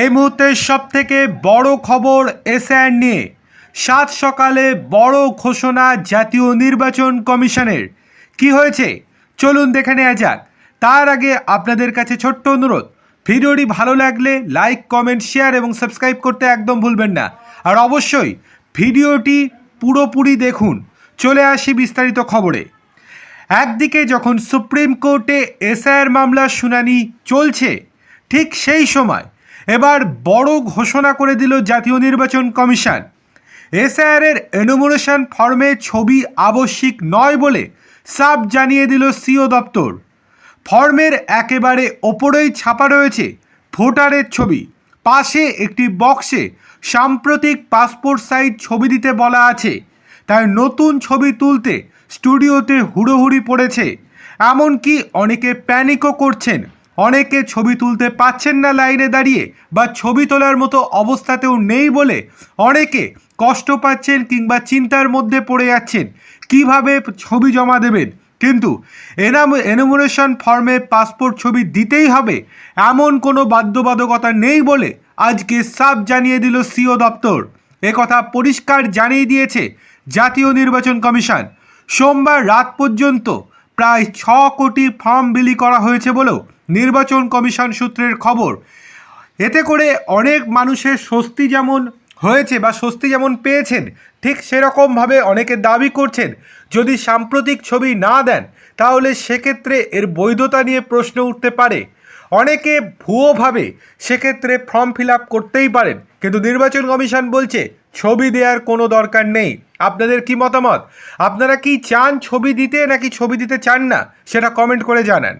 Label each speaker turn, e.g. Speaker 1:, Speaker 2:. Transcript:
Speaker 1: এই মুহূর্তের সব থেকে বড় খবর এসআর নিয়ে। সাত সকালে বড় ঘোষণা জাতীয় নির্বাচন কমিশনের। কি হয়েছে? চলুন দেখে নেওয়া যাক। তার আগে আপনাদের কাছে ছোট্ট অনুরোধ। ভিডিওটি ভালো লাগলে লাইক, কমেন্ট, শেয়ার এবং সাবস্ক্রাইব করতে একদম ভুলবেন না। আর অবশ্যই ভিডিওটি পুরোপুরি দেখুন। চলে আসি বিস্তারিত খবরে। একদিকে যখন সুপ্রিম কোর্টে এসআইআর মামলার শুনানি চলছে, ঠিক সেই সময় এবার বড় ঘোষণা করে দিল জাতীয় নির্বাচন কমিশন। এসআইআর এর এনুমোরেশন ফর্মে ছবি আবশ্যিক নয় বলে সাব জানিয়ে দিল সিও দপ্তর। ফর্মের একেবারে ওপরেই ছাপা রয়েছে ভোটারের ছবি। পাশে একটি বক্সে সাম্প্রতিক পাসপোর্ট সাইজ ছবি দিতে বলা আছে। তাই নতুন ছবি তুলতে স্টুডিওতে হুড়োহুড়ি পড়েছে। এমনকি অনেকে প্যানিকও করছেন। অনেকে ছবি তুলতে পাচ্ছেন না লাইনে দাঁড়িয়ে বা ছবি তোলার মতো অবস্থাতেও নেই বলে অনেকে কষ্ট পাচ্ছেন কিংবা চিন্তার মধ্যে পড়ে যাচ্ছেন। কীভাবে ছবি জমা দেবেন? কিন্তু এনাম এনুমোরেশন ফর্মে পাসপোর্ট ছবি দিতেই হবে এমন কোনো বাধ্যবাধকতা নেই বলে আজকে সাব জানিয়ে দিল সিও দপ্তর। একথা পরিষ্কার জানিয়ে দিয়েছে জাতীয় নির্বাচন কমিশন। সোমবার রাত পর্যন্ত প্রায় ছ কোটি ফর্ম বিলি করা হয়েছে বলেও নির্বাচন কমিশন সূত্রের খবর। এতে করে অনেক মানুষের স্বস্তি যেমন হয়েছে বা স্বস্তি যেমন পেয়েছেন, ঠিক সেরকমভাবে অনেকে দাবি করছেন, যদি সাম্প্রতিক ছবি না দেন, তাহলে সেক্ষেত্রে এর বৈধতা নিয়ে প্রশ্ন উঠতে পারে। অনেকে ভুয়োভাবে সেক্ষেত্রে ফর্ম ফিল করতেই পারেন, কিন্তু নির্বাচন কমিশন বলছে, ছবি দেওয়ার কোনো দরকার নেই। আপনাদের কি মতামত? আপনারা কি চান ছবি দিতে নাকি ছবি দিতে চান না? সেটা কমেন্ট করে জানান।